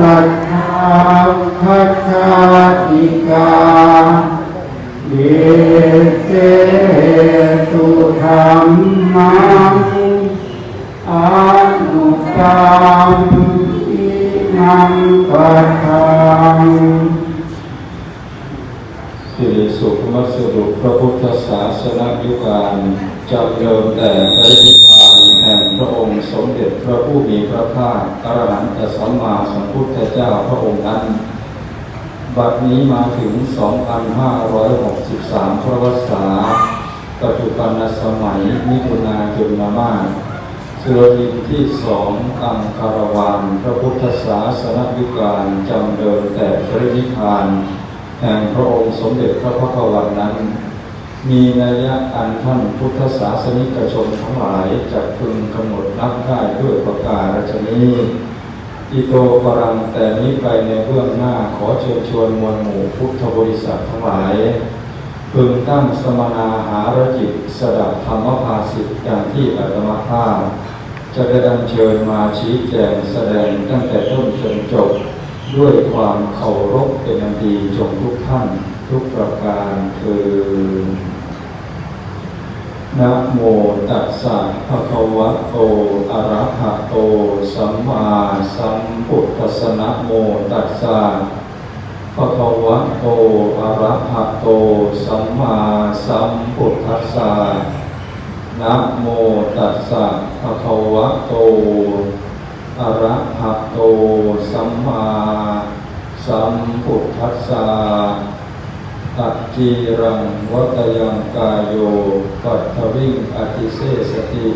สัทธาคัจฉาติกาเยเสตุธรรมังอานุตามอินังปัฏฐัง สิริสุขมัสรุปพระพุทธศาสนยุการจำเริญแต่ปรินิพพานแห่งพระองค์สมเด็จพระผู้มีพระภาคอรหันตสัมมาสัมพุทธเจ้าพระองค์นั้น บัดนี้มาถึง 2,563 พระวสษาปัจจุบันสมัยมิถุนาจุลมาศเสือดินที่สองอังคารวาน พระพุทธศาสนยุการจำเริญแต่ปรินิพพาน แห่งพระองค์สมเด็จพระพักวันนั้น มีนัยยะอันท่านพุทธศาสนิกชนทั้งหลายจะพึงกำหนดนับได้ด้วยประการฉนี้อิโตปรังแต่นี้ไปในเบื้องหน้าขอเชิญชวนมวลหมู่พุทธบริษัททั้งหลายพึงตั้งสมนาหารจิตสดับธรรมภาสิทธิ์อย่างที่อาตมาภาพ จะได้ดันเชิญมาชี้แจงแสดงตั้งแต่ต้นจนจบ ด้วยความเคารพเป็นอันดีจงทุกท่านทุกประการคือนะโมตัสสะภะคะวะโต อะระหะโต สัมมาสัมพุทธัสสะนะโมตัสสะภะคะวะโต อะระหะโต สัมมาสัมพุทธัสสะ นะโมตัสสะภะคะวะโต อะระหะโต สัมมาสัมพุทธัสสะตัจจีรังวัตยังกายโย ปัตถวิงอติเสสติ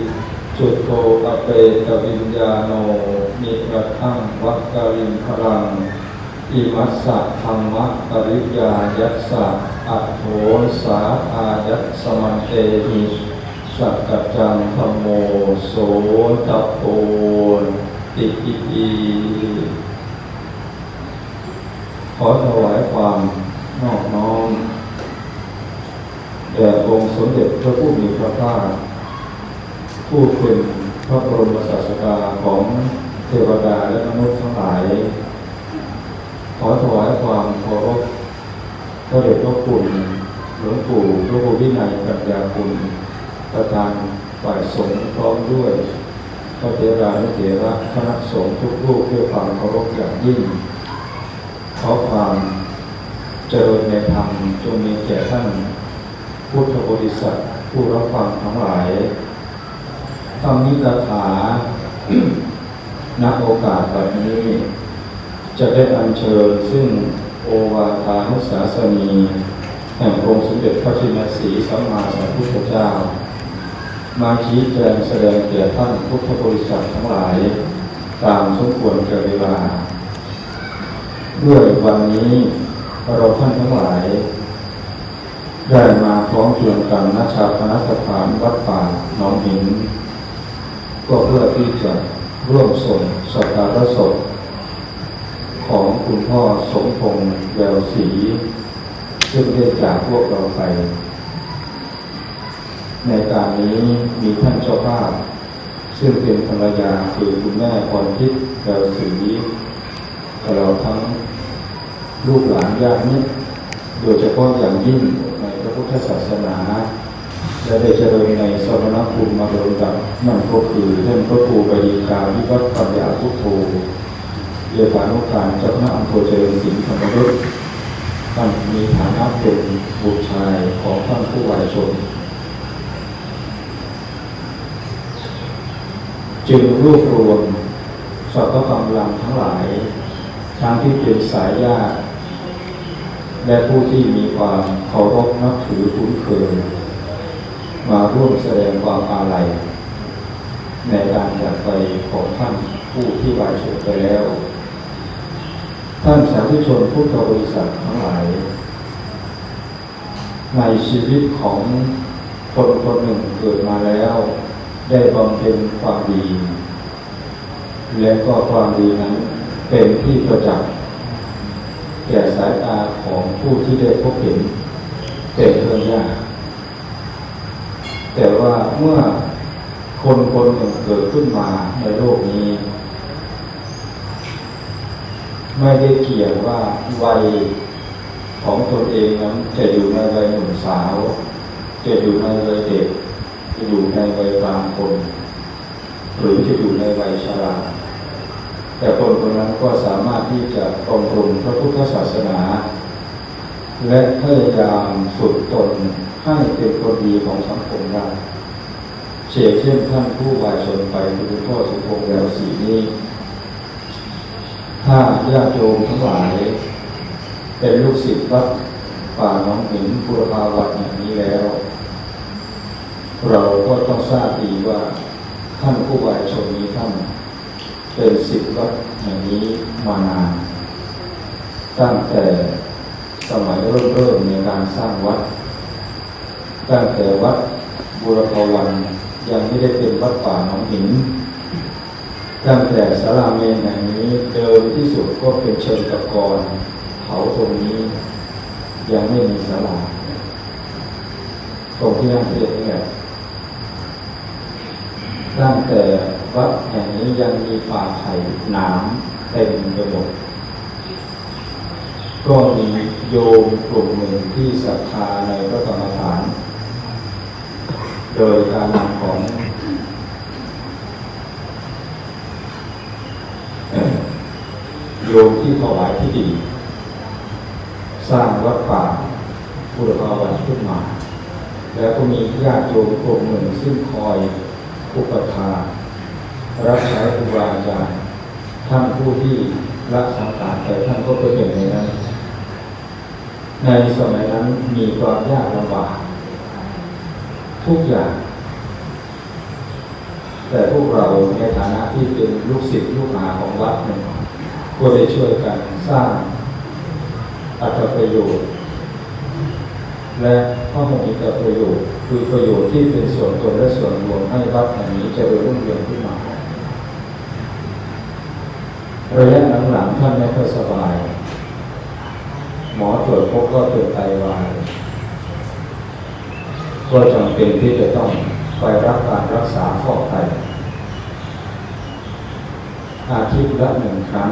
จุดโตอเปตวิญญาโน นิรัตังวักกาลิงพลัง อิมัสสะธรรมะปริยายัสสะอัโธสาอายัสมันเตหิ สักกัจจังธรรมโมโสตโพติอิปีขอถวายความนอบน้อมแด่องค์สมเด็จพระผู้มีพระภาคผู้เป็นพระบรมศาสดาของเทวดาและมนุษย์ทั้งหลาย ขอถวายความเคารพพระเดชพระคุณหลวงปู่พระพุทธวินัยปัญญาคุณ ประธานฝ่ายสงฆ์พร้อมด้วยพระเถรานุเถระคณะสงฆ์ทุกรูปด้วยความเคารพอย่างยิ่งขอความเจริญในธรรมจงมีแก่ท่านพุทธบริษัทผู้รับฟังทั้งหลายธรรมิกถาณโอกาสแบบนี้ จะได้อัญเชิญซึ่งโอวาทานุสาสนี แห่งองค์สมเด็จพระชินสีสัมมาสัมพุทธเจ้า มาชี้แจงแสดงแก่ท่านพุทธบริษัททั้งหลาย ตามสมควรแก่เวลา ด้วยวันนี้เราท่านทั้งหลาย ได้มาพร้อมเพียงกันณชาปนสถานวัดป่าหนองหินก็เพื่อที่จะร่วมส่งสักการะศพของคุณพ่อสมพงษ์แววศรีซึ่งได้จากพวกเราไป ในการนี้มีท่านเจ้าภาพซึ่งเป็นภรรยาคือคุณแม่พรทิพย์แววศรีเราทั้งลูกหลานญาติมิตรโดยเฉพาะอย่างยิ่งในพระพุทธศาสนาและได้เจริญในสมณภูมิมาโดยลำดับนั่นก็คือท่านพระครูบดีกาวิวัฒน์ปัญญาพุทโธเลขานุการเจ้าคณะอำเภอเจริญสินธรรมยุทธท่านมีฐานะเป็นบุตรชายของท่านผู้วายชน จึงรวบรวมสรรพกำลังทั้งหลายทั้งที่เป็นสายญาติและผู้ที่มีความเคารพนับถือคุ้นเคย มาร่วมแสดงความอาลัยในการจากไปของท่านผู้ที่วายชนไปแล้ว ท่านสาธุชนพุทธบริษัททั้งหลาย ในชีวิตของคนคนหนึ่งเกิดมาแล้ว ได้บำเพ็ญความดี และก็ความดีนั้นเป็นที่ประจักษ์แก่สายตาของผู้ที่ได้พบเห็นเป็นเรื่องยากแต่ว่าเมื่อคนคนหนึ่งเกิดขึ้นมาในโลกนี้ ไม่ได้เกี่ยวว่าวัยของตนเองนั้นจะอยู่ในวัยหนุ่มสาว จะอยู่ในวัยเด็ก อยู่ในวัยกลางคน หรือจะอยู่ในวัยชราแต่คนคนนั้นก็สามารถที่จะปรงรุงพระพุทธศาสนา และพยายามฝึกตนให้เป็นคนดีของสังคมได้เช่นเช่นท่านผู้วายชนไปคือพ่อสุพงษ์แล้วสีนี้ ถ้าญาติโยมทั้งหลาย เป็นลูกศิษย์วัดป่าน้องหินบุรพาวัดอย่างนี้แล้ว เราก็ต้องทราบดีว่าท่านผู้วายชนนี้ท่านเป็นศิษย์วัดแห่งนี้มานาน ตั้งแต่สมัยเริ่มเริ่มในการสร้างวัด ตั้งแต่วัดบุรพวันยังไม่ได้เป็นวัดป่าหนองหินตั้งแต่สาราเมนแห่งนี้เดิมที่สุดก็เป็นเชิงตะกอนเขาตรงนี้ ยังไม่มีสาราตรงที่นั่งเรียนนี่แหละ ตั้งแต่วัดแห่งนี้ยังมีป่าไผ่หนามเต็มไปหมดก็มีโยมกลุ่มหนึ่งที่ศรัทธาในพระกรรมฐาน โดยการนำของโยมที่ถวายที่ดินสร้างวัดป่าบุรพาวันขึ้นมา แล้วก็มีญาติโยมกลุ่มหนึ่งซึ่งคอย อุปถารับใช้ครูบาอาจารย์ท่านผู้ที่รักสังขารแต่ท่านก็เป็นหนึ่งในนั้น ในสมัยนั้นมีความยากลำบากทุกอย่าง แต่พวกเราในฐานะที่เป็นลูกศิษย์ลูกหาของวัดหนึ่งก็ได้ช่วยกันสร้างอัตประโยชน์ และข้อมูลอัตประโยชน์ คือประโยชน์ที่เป็นส่วนตนและส่วนรวมให้วัดแห่งนี้เจริญรุ่งเรืองขึ้นมาระยะหลังๆท่านไม่ค่อยสบาย หมอตรวจพบว่าเป็นไตวายก็จำเป็นที่จะต้องไปรับการรักษาฟอกไตอาทิตย์ละหนึ่งครั้ง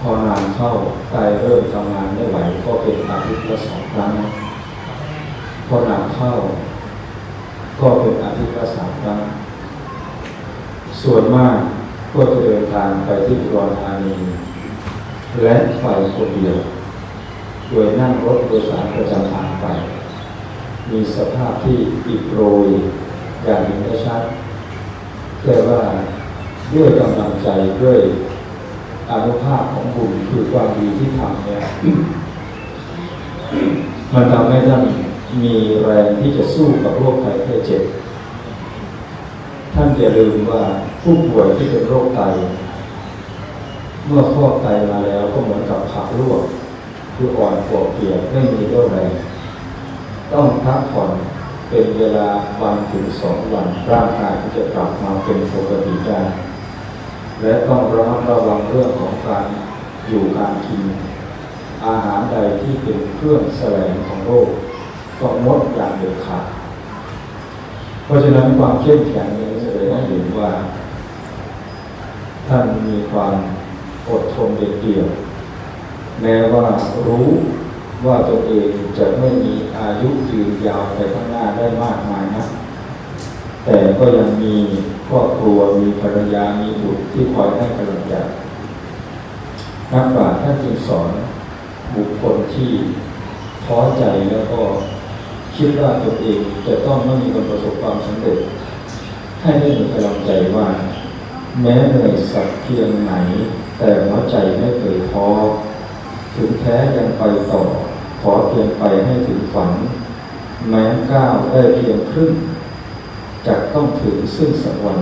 พอนานเข้าไตเริ่มทำงานไม่ไหวก็เป็นอาทิตย์ละสองครั้ง พอนานเข้า ก็เป็นอาทิตย์ละสามครั้งส่วนมากก็จะเดินทางไปที่อุดรธานีและไปคนเดียว โดยนั่งรถโดยสารประจำทางไป มีสภาพที่อิดโรยอย่างเห็นได้ชัดแต่ว่าด้วยกำลังใจด้วยอนุภาพของบุญคือความดีที่ทำเนี่ย มันทำให้ท่าน มีแรงที่จะสู้กับโรคภัยไข้เจ็บ ท่านอย่าลืมว่าผู้ป่วยที่เป็นโรคไต เมื่อฟอกไตมาแล้วก็เหมือนกับผักลวกคืออ่อนปวดเปียกไม่มีเรี่ยวแรงต้องพักผ่อนเป็นเวลาวันถึงสองวันร่างกายที่จะกลับมาเป็นปกติได้และต้องระมัดระวังเรื่องของการอยู่การกิน อาหารใดที่เป็นเครื่องแสลงของโรค ต้องงดอย่างเด็ดขาดเพราะฉะนั้นความเข้มแข็งนี้แสดงให้เห็นว่า ท่านมีความอดทนเด็ดเดี่ยว แม้ว่ารู้ว่าตัวเองจะไม่มีอายุยืนยาวไปข้างหน้าได้มากมายนะ แต่ก็ยังมีครอบครัวมีภรรยามีบุตรที่คอยให้กำลังใจนักปราชญ์ท่านจึงสอนบุคคลที่ท้อใจแล้วก็ คิดว่าตัวเองจะต้องไม่มีวันประสบความสำเร็จ ให้ได้มีกำลังใจว่า แม้เหนื่อยสักเพียงไหน แต่หัวใจไม่เคยท้อถึงแท้ยังไปต่อ ขอเพียงไปให้ถึงฝัน แม้ก้าวได้เพียงครึ่งจะต้องถึงซึ่งสักวัน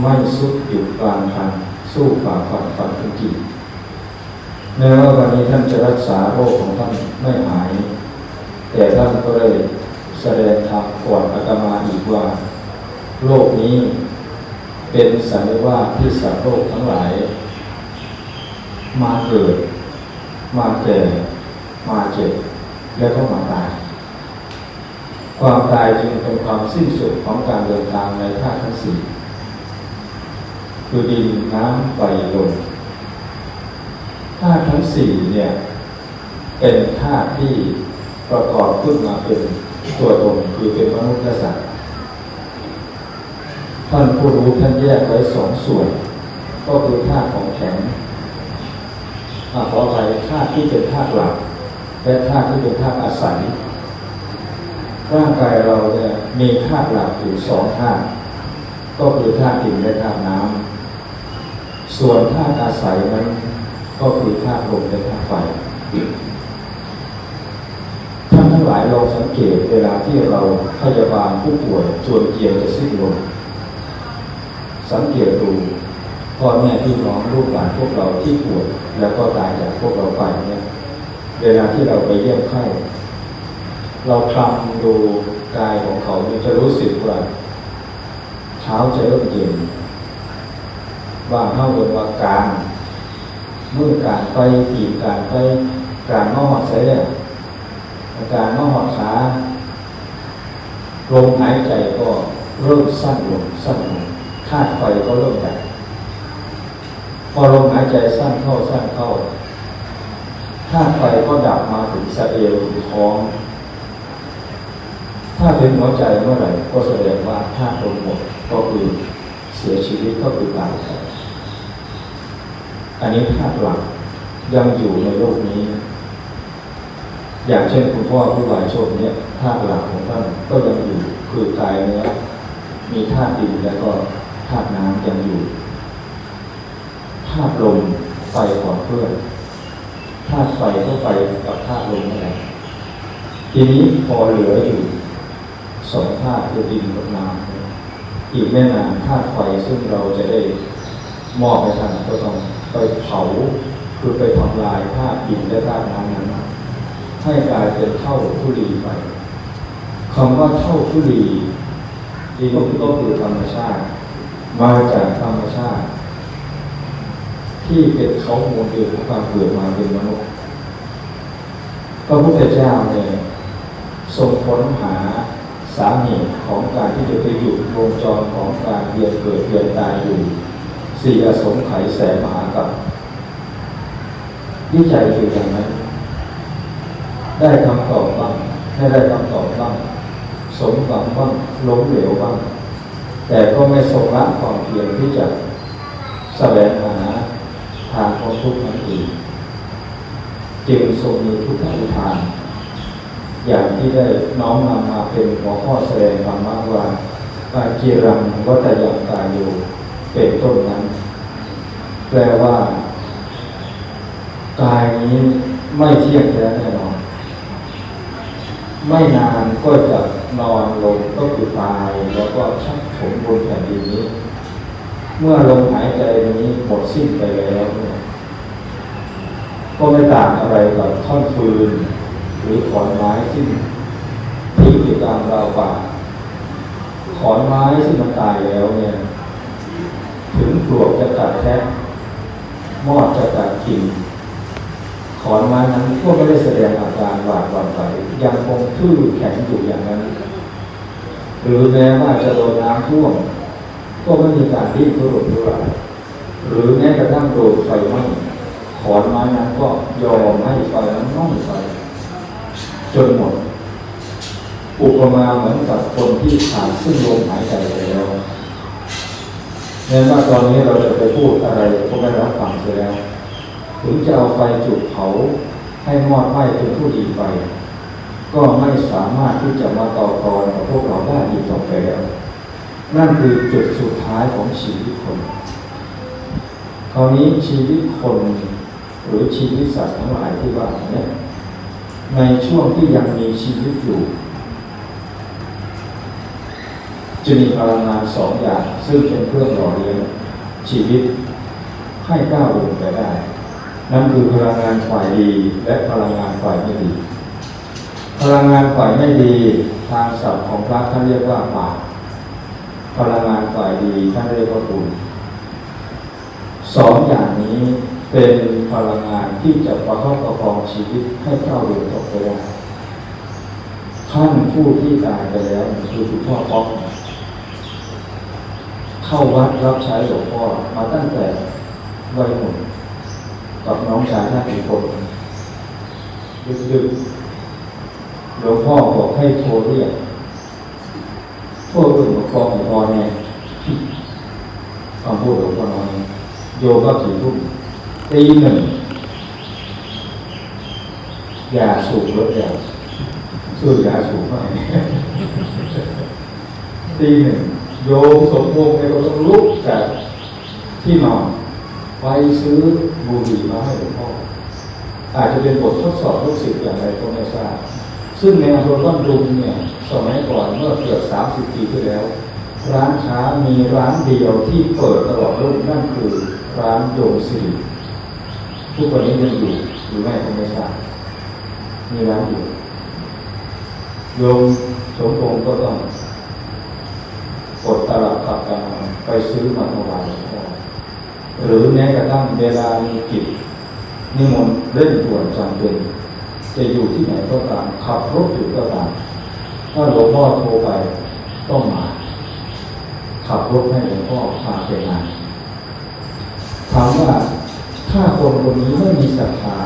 ไม่สุดอยู่กลางทางสู้ฝ่าฟันฝันจริงแม้ว่าวันนี้ท่านจะรักษาโรคของท่านไม่หาย แต่ท่านก็ได้แสดงธรรมก่อนอาตมาอีกว่า โลกนี้เป็นสันนิวาสที่สัตว์โลกทั้งหลาย มาเกิด มาแก่มาเจ็บแล้วก็มาตาย ความตายจึงเป็นความสิ้นสุดของการเดินทางในธาตุทั้งสี่คือดินน้ำไฟลมธาตุทั้งสี่เนี่ย เป็นธาตุที่ ประกอบขึ้นมาเป็นตัวตนคือเป็นมนุษย์สัตว์ท่านผู้รู้ท่านแยกไว้สองส่วน ก็คือธาตุของแข็งอาขออภัยธาตุที่เป็นธาตุหลัก และธาตุที่เป็นธาตุอาศัย ร่างกายเราเนี่ยมีธาตุหลักอยู่สองธาตุก็คือธาตุดินและธาตุน้ำส่วนธาตุอาศัยนั้นก็คือธาตุลมและธาตุไฟท่านทั้ง หลายลองสังเกตเวลาที่เราพยาบาลผู้ป่วยจวนเกียวจะสิ้นลมสังเกตดูพ่อแม่พี่น้องลูกหลานพวกเราที่ป่วยแล้วก็ตายจากพวกเราไปเนี่ย เวลาที่เราไปเยี่ยมไข้เราคลำดูกายของเขาเนี่ยจะรู้สึกว่าเท้าจะเริ่มเย็นว่างเท่าเดินว่ากางมือการไปปีกการไปการนอกใช้เนี่ย อาการนอกขาลมหายใจก็เริ่มสั้นลงสั้นลงธาตุไฟก็เริ่มดับพอลมหายใจสั้นเข้าสั้นเข้าธาตุไฟก็ดับมาถึงสะเอวถึงท้อง ถ้าถึงหัวใจเมื่อไหร่ก็แสดงว่าธาตุลมหมดก็คือเสียชีวิตก็คือตายไปอันนี้ธาตุหลักยังอยู่ในโลกนี้ อย่างเช่นคุณพ่อผู้วายชคเนี่ยธาตุหลักของท่านก็ยังอยู่คือกายเนื้อมีธาตุดินแล้วก็ธาตุน้ำยังอยู่ธาตุลมไฟก่อนเพื่อนธาตุไฟก็ไปกับธาตุลมนั่นแหละทีนี้พอเหลืออยู่สองธาตุคือดินกับน้ำอีกไม่นานธาตุไฟซึ่งเราจะได้มอบไปท่านก็ต้องไปเผาคือไปทำลายธาตุดินและธาตุน้ำนั้น ให้กลายเป็นเท่าทุลีไปคำว่าเท่าทุลีจริงๆก็คือธรรมชาติ มาจากธรรมชาติ ที่เป็นเขาโมเดิมของความเกิดมาเป็นมนุษย์พระพุทธเจ้าเนี่ยทรงค้นหาสาเหตุของการที่จะไปหยุดวงจรของการเวียนเกิดเวียนตายอยู่สี่อสงไขยแสนมหากับวิจัยอยู่อย่าง ได้คำตอบบ้างไม่ได้คำตอบบ้างสมหวังบ้างล้มเหลวบ้าง แต่ก็ไม่ทรงละความเพียรที่จะแสวงหาทางพ้นทุกข์นั้นอีกจึงทรงมีทุกขอุทาน อย่างที่ได้น้อมนำมาเป็นหัวข้อแสดงธรรมะว่าการกีรังวัตยังกายอยู่เป็นต้นนั้น แปลว่า กายนี้ไม่เที่ยงแท้แน่นอน ไม่นานก็จะนอนลงก็คือตายแล้วก็ชักถมบนแผ่นดินนี้ เมื่อลมหายใจนี้หมดสิ้นไปแล้วเนี่ยก็ไม่ต่างอะไรกับท่อนฟืน หรือขอนไม้ที่ทิ้งอยู่ตามราวป่าขอนไม้ที่มันตายแล้วเนี่ย ถึงปลวกจะกัดแทะมอดจะกัดกิ่ง ขอนไม้นั้นก็ไม่ได้แสดงอาการหวาดหวั่นไหวยังคงทื่อแข็งอยู่อย่างนั้น หรือแม้ว่าจะโดนน้ำท่วม ก็ไม่มีการดิ้นทุรนทุรายหรือแม้กระทั่งโดนไฟไหม้ขอนไม้นั้นก็ยอมให้ไฟนั้นไหม้ไปจนหมด อุปมาเหมือนกับคนที่ขาดซึ่งลมหายใจไปแล้วแม้ว่าตอนนี้เราจะไปพูดอะไรก็ไม่รับฟังเสียแล้ว ถึงจะเอาไฟจุดเผาให้มอดไหม้เป็นผู้ดีไป ก็ไม่สามารถที่จะมาต่อกรกับพวกเราได้อีกต่อไปแล้ว นั่นคือจุดสุดท้ายของชีวิตคน คราวนี้ชีวิตคนหรือชีวิตสัตว์ทั้งหลายที่ว่าเนี่ยในช่วงที่ยังมีชีวิตอยู่ จะมีพลังงานสองอย่าง ซึ่งเป็นเครื่องหล่อเลี้ยงชีวิตให้ก้าวเดินไปได้ นั่นคือพลังงานฝ่ายดีและพลังงานฝ่ายไม่ดี พลังงานฝ่ายไม่ดีทางศัพท์ของพระท่านเรียกว่าบาปพลังงานฝ่ายดีท่านเรียกว่าบุญสองอย่างนี้เป็นพลังงานที่จะประคับประคองชีวิตให้ก้าวเดินต่อไปได้ท่านผู้ที่ตายไปแล้วคือคุณพ่อป๊อกเข้าวัดรับใช้หลวงพ่อมาตั้งแต่วัยหนุ่ม กับน้องชายท่านอีกคนดึกๆหลวงพ่อบอกให้โทรเรียกพวกอื่นบอกกองพอเนี่ยคำพูดหลวงพ่อน้อยโยก็กี่ทุ่มตีหนึ่งอย่าสูบรถอย่าสู้อย่าสูบไม่ตีหนึ่งโยมสมพงษ์เนี่ยก็ต้องลุกจากที่นอนไปซื้อ บุหรี่มาให้หลวงพ่ออาจจะเป็นบททดสอบลูกศิษย์อย่างไรก็ไม่ทราบ ซึ่งในอำเภอบ้านดุงเนี่ยสมัยก่อนเมื่อเกือบสามสิบปีที่แล้ว ร้านค้ามีร้านเดียวที่เปิดตลอดรุ่งนั่นคือร้านโยมสิริทุกวันนี้ยังอยู่หรือไม่ก็ไม่ทราบมีร้านอยู่โยมสมพงษ์ก็ต้องกดตลับขับกันไปซื้อมาถวาย หรือแม้กระทั่งเวลามีกิจนิมนต์เร่งด่วนจำเป็น จะอยู่ที่ไหนก็ตามขับรถอยู่ก็ตามถ้าหลวงพ่อโทรไปต้องมา ขับรถให้หลวงพ่อพาไปงานถามว่าถ้าคนคนนี้ไม่มีศรัทธา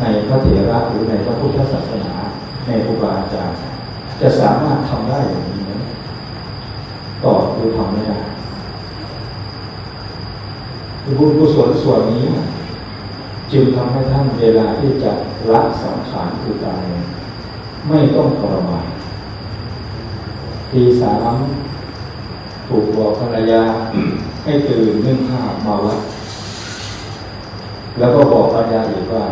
ในพระเถระหรือในพระพุทธศาสนา ในครูบาอาจารย์จะสามารถทำได้อย่างนี้ไหมตอบคือทำไม่ได้คือ บุญกุศลส่วนนี้ จึงทำให้ท่านเวลาที่จะละสังขารคือตายไม่ต้องทรมานทีสามถูกบอกภรรยาให้ตื่นนึ่งข้าวมาวัดแล้วก็บอกภรรยาอีกว่า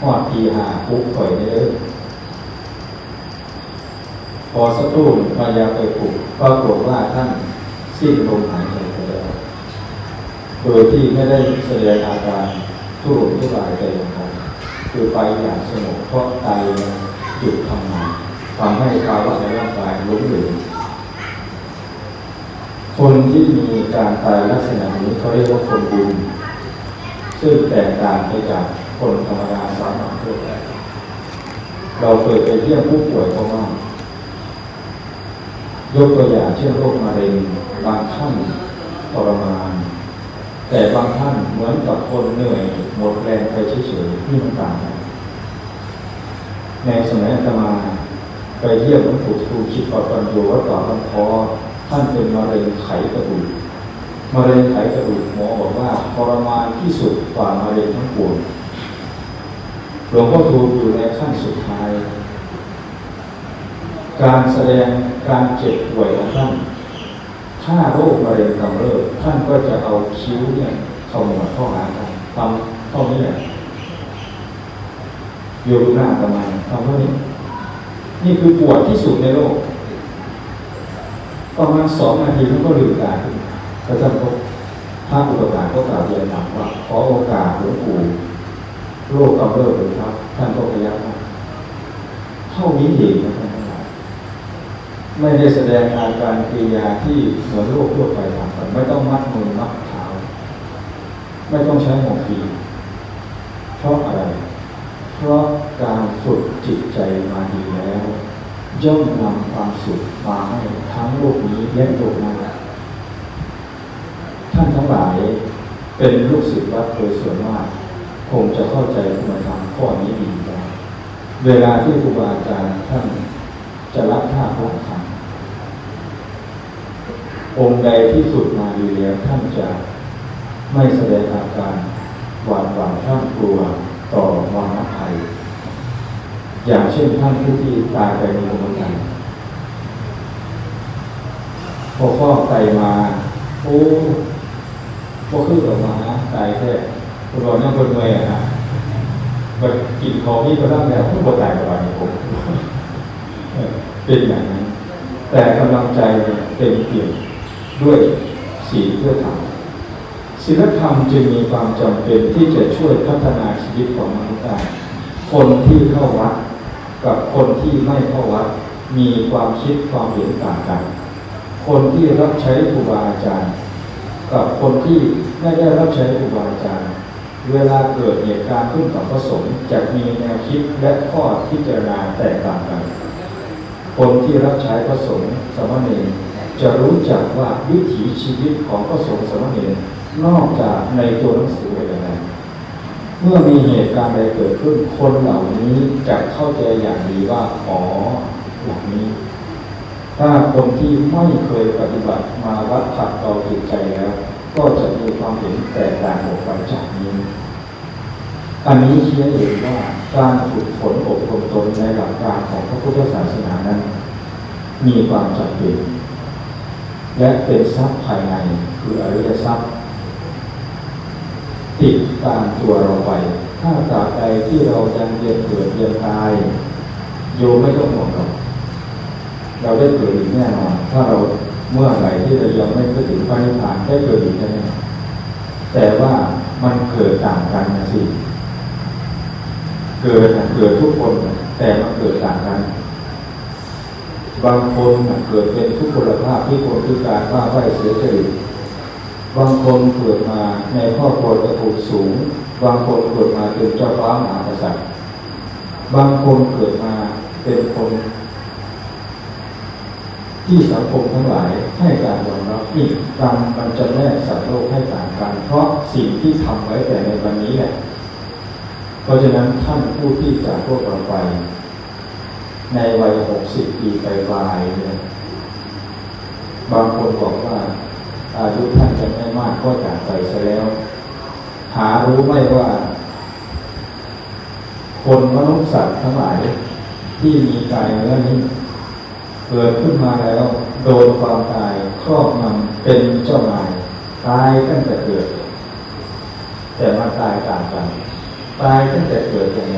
หอดทีหาปุ๊บปล่อยได้เลยพอสักครู่ภรรยาไปปลุกปรากฏว่าท่านสิ้นลมหาย โดยที่ไม่ได้แสดงอาการทุรนทุรายใดอย่างไรคือไปอย่างสงบเพราะไตหยุดทำงานทำให้ภาวะในร่างกายล้มเหลวคนที่มีการตายลักษณะนี้เขาเรียกว่าคนบุญซึ่งแตกต่างไปจากคนธรรมดาสามัญทั่วไปเราเคยไปเยี่ยมผู้ป่วยเขาบ้างยกตัวอย่างเช่นโรคมะเร็งบางท่านทรมาน แต่บางท่านเหมือนกับคนเหนื่อยหมดแรงไปเฉยๆที่มันต่างกันในสมัยอาตมาไปเยี่ยมหลวงปู่ครูคิดปปัญโยวัดป่าบางคอท่านเป็นมะเร็งไขกระดูกมะเร็งไขกระดูกหมอบอกว่าทรมานที่สุดกว่ามะเร็งทั้งปวงหลวงพ่อทูอยู่ในขั้นสุดท้าย การแสดงการเจ็บป่วยของท่าน ถ้าโรคมะเร็งกำเริบท่านก็จะเอาคิ้วเนี่ยขมวดเข้าหากันทำเท่านี้แหละโยดูหน้าประมาณทำเท่านี้นี่คือปวดที่สุดในโลกประมาณสองนาทีท่านก็ลืมตาขึ้นแล้วท่าก็พระอุปการก็กล่าวเรียนถามว่าขอโอกาสหลวงปู่โรคกำเริบเลยครับ ท่านก็พยักหน้าเท่านี้เองนะท่านทั้งหลาย ไม่ได้แสดงอาการกิริยาที่เหมือนโรคทั่วไปทำกันไม่ต้องมัดมือมัดเท้าไม่ต้องใช้หมอฟีเพราะอะไร เพราะการฝึกจิตใจมาดีแล้วย่อมนำความสุขมาให้ทั้งโลกนี้และโลกหน้าท่านทั้งหลายเป็นลูกศิษย์วัดโดยส่วนมากคงจะเข้าใจคุณธรรมข้อนี้ดีได้เวลาที่ครูบาอาจารย์ท่านจะรับท่าพระธรรม องค์ใดที่ฝึกมาดีแล้วท่านจะไม่แสดงอาการหวาดหวั่นท่านกลัวต่อวาระภัย อย่างเช่นท่านผู้ที่ตายไปในโรงงานพอฟอไตมาโอ้พอขึ้นออกมานะตายแค่คุณรอเนี่ยคนเมื่อยอะนะแบบกินของนี่ก็ร่างแล้วก็บ่ตายประมาณนี้ผมเป็นอย่างนั้นแต่กำลังใจเนี่ยเต็มเปี่ยม ด้วยศีลเพื่อธรรมศีลธรรมจึงมีความจำเป็นที่จะช่วยพัฒนาชีวิตของมนุษย์ได้คนที่เข้าวัด กับคนที่ไม่เข้าวัด มีความคิดความเห็นต่างกัน คนที่รับใช้ครูบาอาจารย์ กับคนที่ไม่ได้รับใช้ครูบาอาจารย์ เวลาเกิดเหตุการณ์ขึ้นกับพระสงฆ์จะมีแนวคิดและข้อพิจารณาแตกต่างกัน คนที่รับใช้พระสงฆ์สามเณร จะรู้จักว่าวิถีชีวิตของพระสงฆ์สมเณรนอกจากในตัวหนังสืออะไรเมื่อมีเหตุการณ์ใดเกิดขึ้นคนเหล่านี้จะเข้าใจอย่างดีว่าอ๋ออย่างนี้ ถ้าคนที่ไม่เคยปฏิบัติมาวัดขัดเกลาจิตใจแล้ว ก็จะมีความเห็นแตกต่างออกไปจากนี้อันนี้เชี้ให้เห็นว่าการฝึกฝนอบรมตนในหลักการของพระพุทธศาสนานั้น มีความจำเป็น และเป็นทรัพย์ภายในคืออริยทรัพย์ ติดตามตัวเราไป ถ้าตราบใดที่เรายังเรียนเกิดเรียนตาย โยมไม่ต้องห่วงหรอกเราได้เกิดอีกแน่นอนถ้าเราเมื่อไหร่ที่เรายังไม่ไปถึงพระนิพพานได้เกิดอีกแน่นอนแต่ว่ามันเกิดต่างกันนะสิเกิดเกิดทุกคน แต่มันเกิดต่างกัน บางคนเกิดเป็นทุกพลภาพที่คนคือการว่าไหวเสียจริตบางคนเกิดมาในครอบครัวตระกูลสูง บางคนเกิดมาเป็นเจ้าฟ้ามหากษัตริย์ บางคนเกิดมาเป็นคน ที่สังคมทั้งหลายให้การยอมรับนี่กรรมมันจะแนกสัตว์โลกให้ต่างกัน เพราะสิ่งที่ทำไว้แต่ในวันนี้แหละเพราะฉะนั้นท่านผู้ที่จากพวกเราไป ในวัยหกสิบปีไปปลายเนี่ยบางคนบอกว่า อายุท่านจะไม่มากก็จากไปซะแล้ว หารู้ไหมว่า คนมนุษย์สัตว์ทั้งหลาย ที่มีกายเนื้อนี้เกิดขึ้นมาแล้วโดนความตายครอบงำเป็นเจ้านายตายตั้งแต่เกิด แต่มาตายต่างกันตายตั้งแต่เกิดยังไง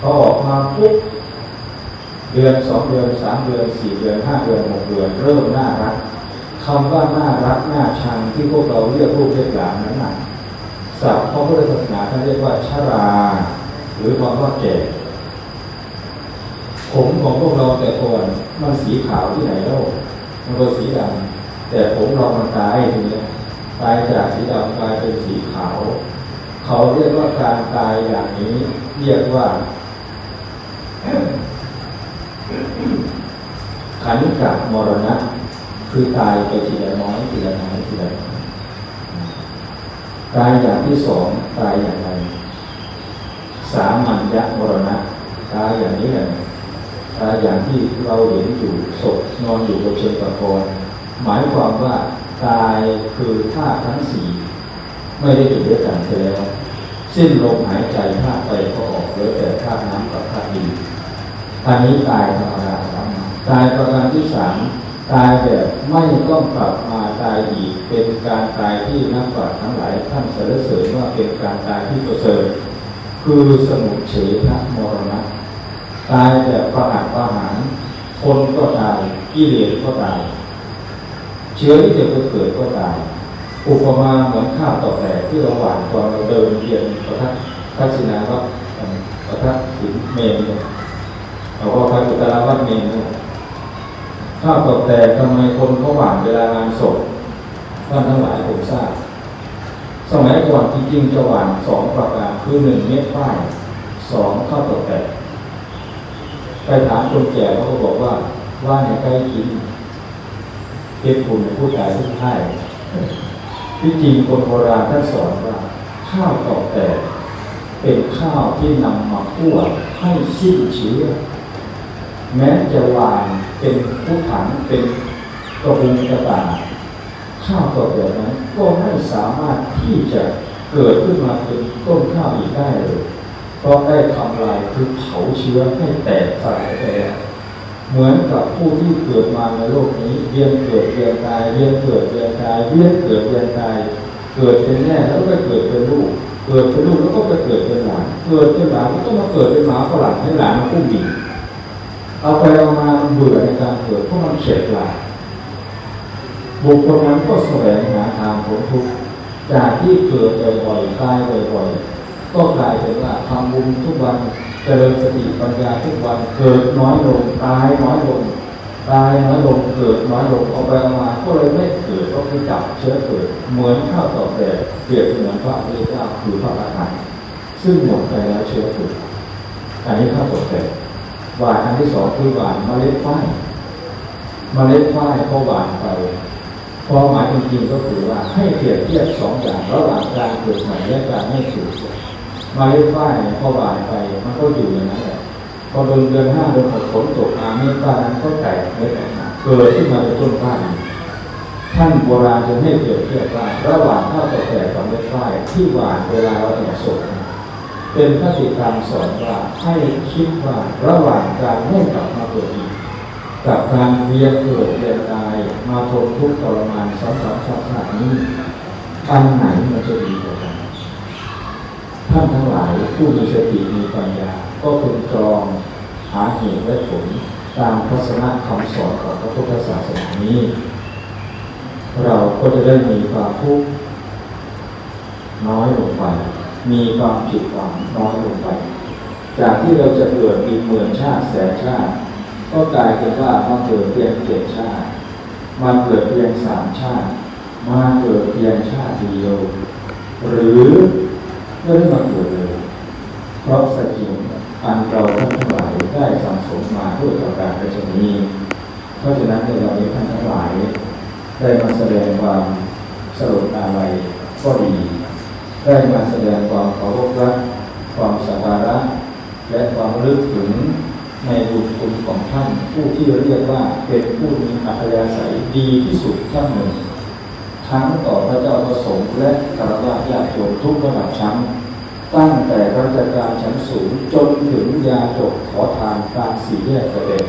พอออกมาปุ๊บ เดือนสองเดือนสามเดือนสี่เดือนห้าเดือนหกเดือนเริ่มน่ารักคำว่าน่ารักน่าชังที่พวกเราเรียกลูกเรียกหลานนั้นน่ะศัพท์พระพุทธศาสนาท่านเรียกว่าชรา หรือความว่าแก่ผมของพวกเราแต่ก่อนมันสีขาวที่ไหนเล่ามันก็สีดำแต่ผมเรามันตายทีนี้ตายจากสีดำกลายเป็นสีขาว เขาเรียกว่าการตายอย่างนี้ เรียกว่า ขันกับมรณะ คือตายไปทีละน้อยทีละน้อยทีละน้อยตายอย่างที่สองตายอย่างไรสามัญญมรณะตายอย่างนี้แหละตายอย่างที่เราเห็นอยู่ศพนอนอยู่บนเชิงตะกอนหมายความว่าตายคือธาตุทั้งสี่ไม่ได้อยู่ด้วยกันเสียแล้ว สิ้นลมหายใจธาตุไปก็ออกเหลือแต่ธาตุน้ำกับธาตุดิน อันนี้ตายธรรมดาสามัญตายประการที่สามตายแบบไม่ต้องกลับมาตายอีก เป็นการตายที่นักปราชญ์ทั้งหลายท่านสรรเสริญว่าเป็นการตายที่ประเสริฐคือสมุเฉทมรณะตายแบบประหัตประหารคนก็ตายกิเลสก็ตาย เชื้อที่จะเกิดก็ตาย อุปมาเหมือนข้าวตอกแตกที่เราหว่านตอนเราเดินเรียนประทัดทักษิณาวัดประทัดสินเมนเนี่ย เราก็ไปอุตราวัดเมนเนี่ยข้าวตกแตกทำไมคนเขาหวานเวลางานศพท่านทั้งหลายผมทราบ สมัยก่อนจริงๆจะหวานสองประการคือหนึ่งเม็ดฝ้ายสองข้าวตกแตกไปถามคนแก่เขาก็บอกว่าว่าในใกล้กินเก็บคุณผู้ตายทุกท่ายที่จริงคนโบราณท่านสอนว่า ข้าวตอกแตกเป็นข้าวที่นำมาคั่วให้สิ้นเชื้อ แม้จะวานเป็นผู้ถังเป็นกระบุงกระตาข้าวตัวเดียวนั้นก็ไม่สามารถที่จะเกิดขึ้นมาเป็นต้นข้าวอีกได้เลยเพราะได้ทำลายคือเผาเชื้อให้แตกสลายไปแล้วเหมือนกับผู้ที่เกิดมาในโลกนี้เวียนเกิดเวียนตายเวียนเกิดเวียนตายเวียนเกิดเวียนตายเกิดเป็นแม่แล้วก็เกิดเป็นลูก เกิดเป็นลูกแล้วก็ไปเกิดเป็นหลานเกิดเป็นหลานแล้วก็มาเกิดเป็นหมาฝรั่งให้หลานมาคู่บิน เอาไปเอามาเบื่อในการเกิดเพราะมันเฉดหลายบุคคลนั้นก็แสวงหาทางพ้นทุกข์จากที่เกิดบ่อยๆตายบ่อยๆก็กลายเป็นว่าทำบุญทุกวันเจริญสติปัญญาทุกวันเกิดน้อยลงตายน้อยลงตายน้อยลงเกิดน้อยลงเอาไปเอามาก็เลยไม่เกิดก็คือจับเชื้อเกิดเหมือนข้าวต่อแต่เปรียบเสมือนพระพุทธเจ้าคือพระอรหันต์ซึ่งหมดไปแล้วเชื้อเกิดอันนี้ข้าวต่อแต่ หวานอันที่สองคือหวานเมล็ดฝ้ายเมล็ดฝ้ายก็หวานไปความหมายจริงๆก็คือว่าให้เปรียบเทียบสองอย่างระหว่างการเกิดใหม่และการไม่เกิดมาเล็ดฝ้ายพอบานไปมันก็อยู่อย่างนั้นแหละพอเดือนเดือนห้าเดือนหกฝนตกมาเม็ดฝ้ายนั้นก็แตกเม็ดแตกมาเกิดขึ้นมาเป็นต้นฝ้ายท่านโบราณจะให้เกิดเทียบว่าระหว่างข้าวแก่กับเมล็ดฝ้ายที่หวานเวลาเราแตกสดนะ เป็นพระติธรรมสอนว่าให้คิดว่าระหว่างการไม่กลับมาเกิดอีกกับการเวียนเกิดเวียนตายมาทนทุกข์ทรมานซ้ำๆชาตินี้อันไหนมันจะดีกว่ากันท่านทั้งหลายผู้มีสติมีปัญญา ก็พึงกรองหาเหตุและผลตามทัศนะคำสอนของพระพุทธศาสนานี้ เราก็จะได้มีความทุกข์น้อยลงไป มีความผิดหวังน้อยลงไป จากที่เราจะเกิดมีหมื่นชาติแสนชาติ ก็กลายเป็นว่ามาเกิดเพียงเจ็ดชาติ มาเกิดเพียงสามชาติ มาเกิดเพียงชาติเดียว หรือไม่ได้มาเกิดเลย เพราะสกิลอันเราท่านทั้งหลายได้สังสมมาด้วยประการราชนีเพราะฉะนั้นในเรานี้ท่านทั้งหลาย ได้มาแสดงความสรุปอะไรก็ดี ได้มาแสดงความเคารพรักความสักการะ และความระลึกถึงในบุญคุณของท่าน ผู้ที่เรียกว่าเป็นผู้มีอัธยาศัยดีที่สุดท่านหนึ่ง ทั้งต่อพระเจ้าประสงค์และคารวะญาติโยมทุกระดับชั้น ตั้งแต่ราชการชั้นสูงจนถึงยาจกขอทานกลางสี่แยกประเด็น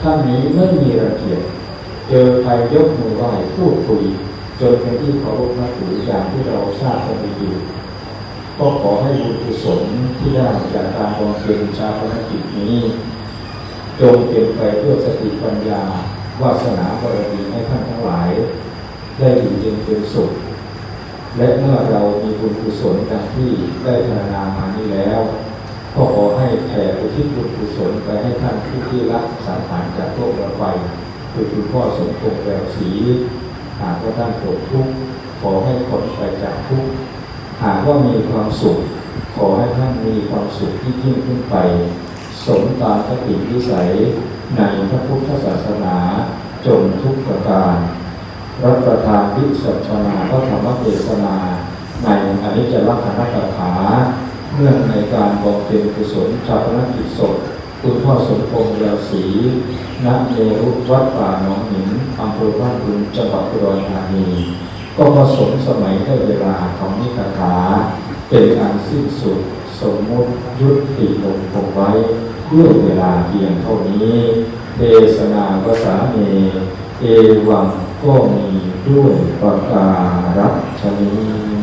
ท่านนี้ไม่มีระเกียจเจอใครยกมือไหว้พูดคุย จนเป็นที่เคารพนับถืออย่างที่เราทราบกันดีอยู่ก็ขอให้บุญกุศลที่ได้จากการบำเพ็ญชาปนกิจนี้ จงเป็นไปเพื่อสติปัญญาวาสนาบารมีให้ท่านทั้งหลาย ได้อยู่เย็นเป็นสุข และเมื่อเรามีบุญกุศลดังที่ได้พรรณนามานี้แล้ว ก็ขอให้แผ่อุทิศบุญกุศลไปให้ท่านผู้ที่รักสังขารจากโลกเราไปคือคุณพ่อสมพงษ์แววศรี กว่าท่านปวดทุกข์ขอให้พ้นไปจากทุกข์หากว่ามีความสุข ขอให้ท่านมีความสุขที่ยิ่งขึ้นไป สมตามคติวิสัยในพระพุทธศาสนาจงทุกประการ รับประทานวิสัชนาพระธรรมเทศนาในอนิจจลักษณกถาเนื่องในการบำเพ็ญกุศลชาปนกิจศพคุณพ่อสมพงษ์ยาวศรีณเนรุวัดป่าหนองหิน อำเภอบ้านบึงจังหวัดอุดรธานี ก็ผสมสมัยได้เวลาของนิคาถาเป็นอันสิ้นสุดสมมติยุติลงคงไว้ด้วยเวลาเพียงเท่านี้เทศนาวสาเมเอวังก็มีด้วยประการชนี